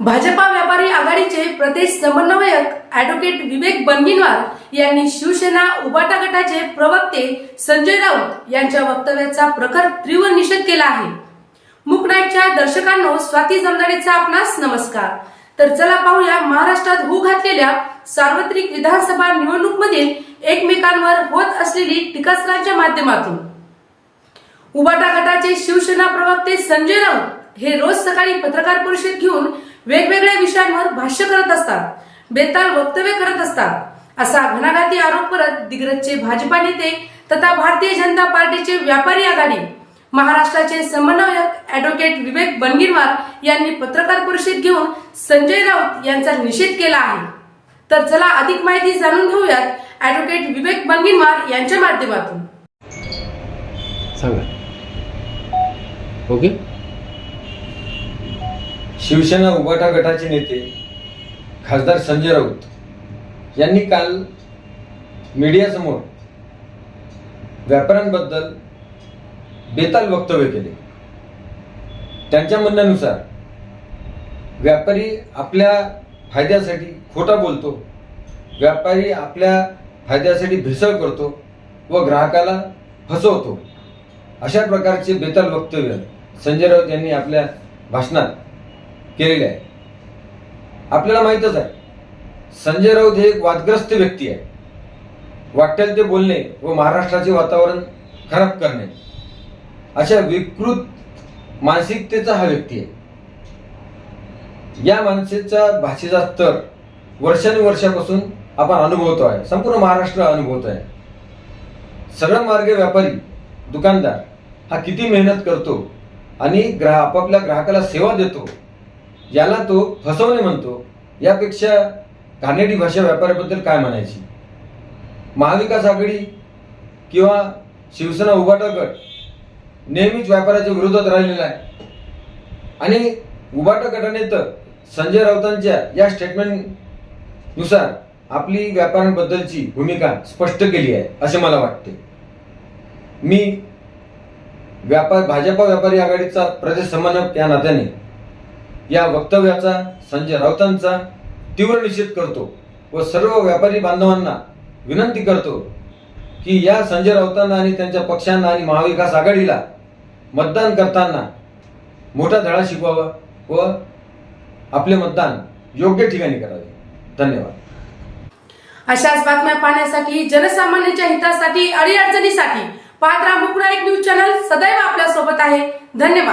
भाजपा व्यापारी आघाडीचे प्रदेश समन्वयक ऍडव्होकेट विवेक बनगिनवार यांनी शिवसेना उबाटा गटाचे प्रवक्ते संजय राऊत यांच्या वक्तव्याचा प्रखर तीव्र निषेध केला आहे. मुकनाईकच्या दर्शकांनो स्वाती जमदारेचा आपणास नमस्कार. तर चला पाहूया महाराष्ट्रात होऊ घातलेल्या सार्वत्रिक विधानसभा निवडणूकमधील एकमेकांवर होत असलेली टीकास्त्रांच्या माध्यमातून. उबाटा गटाचे शिवसेना प्रवक्ते संजय राऊत हे रोज सकाळी पत्रकार परिषद घेऊन वेगवेगळ्या विषयांवर भाष्य करत असतात. बेताल वक्तव्य करत असतात. असा घणाघाती आरोप करत दिग्रजचे भाजपा नेते तथा भारतीय जनता पार्टीचे व्यापारी आघाडी महाराष्ट्राचे समन्वयक ऍडव्होकेट विवेक बनगिरवार यांनी पत्रकार परिषद घेऊन संजय राऊत यांचा निषेध केला आहे. तर चला अधिक माहिती जाणून घेऊयात ऍडव्होकेट विवेक बनगिरवार यांच्या माध्यमातून. सांगा. ओके? शिवसेना उबाटा गटाचे नेते खासदार संजय राऊत यांनी काल मीडियासमोर व्यापाऱ्यांबद्दल बेताल वक्तव्य केले. त्यांच्या म्हणण्यानुसार व्यापारी आपल्या फायद्यासाठी खोटा बोलतो व्यापारी आपल्या फायद्यासाठी भेसळ करतो व ग्राहकाला फसवतो. अशा प्रकारचे बेताल वक्तव्य संजय राऊत यांनी आपल्या भाषणात केलेले आहे. आपल्याला माहीतच आहे. संजय राऊत हे एक वादग्रस्त व्यक्ती आहे. वाटेल ते बोलणे व महाराष्ट्राचे वातावरण खराब करणे. अशा विकृत मानसिकतेचा हा व्यक्ती आहे. या मानसिकचा भाषेचा स्तर वर्षानुवर्षापासून आपण अनुभवतो आहे. संपूर्ण महाराष्ट्र अनुभवत आहे. सरळ मार्ग व्यापारी दुकानदार हा किती मेहनत करतो आणि ग्राह आपापल्या ग्राहकाला सेवा देतो याला तो फसवणे म्हणतो यापेक्षा घाणेरडी भाषा व्यापाऱ्याबद्दल काय म्हणायची? महाविकास आघाडी किंवा शिवसेना उभाटा गट नेहमीच व्यापाराच्या विरोधात राहिलेला आहे. आणि उभाटा गटाने तर संजय राऊतांच्या या स्टेटमेंटनुसार आपली व्यापाऱ्यांबद्दलची भूमिका स्पष्ट केली आहे असे मला वाटते. मी व्यापार भाजपा व्यापारी आघाडीचा प्रदेश समन्वयक या नात्याने या वक्तव्याचा संजय राऊतांचा तीव्र निषेध करतो व सर्व व्यापारी बांधवांना विनंती करतो की या संजय राऊतांना आणि त्यांच्या पक्षांना आणि महाविकास आघाडीला मतदान करताना मोठा धडा शिकवावा व आपले मतदान योग्य ठिकाणी करावे. धन्यवाद. अशाच बातम्या पाहण्यासाठी जनसामान्यांच्या हितासाठी अडीअडचणीसाठी पात्रा मुकरा एक न्यूज चॅनल. सदैव आपल्यासोबत आहे. धन्यवाद.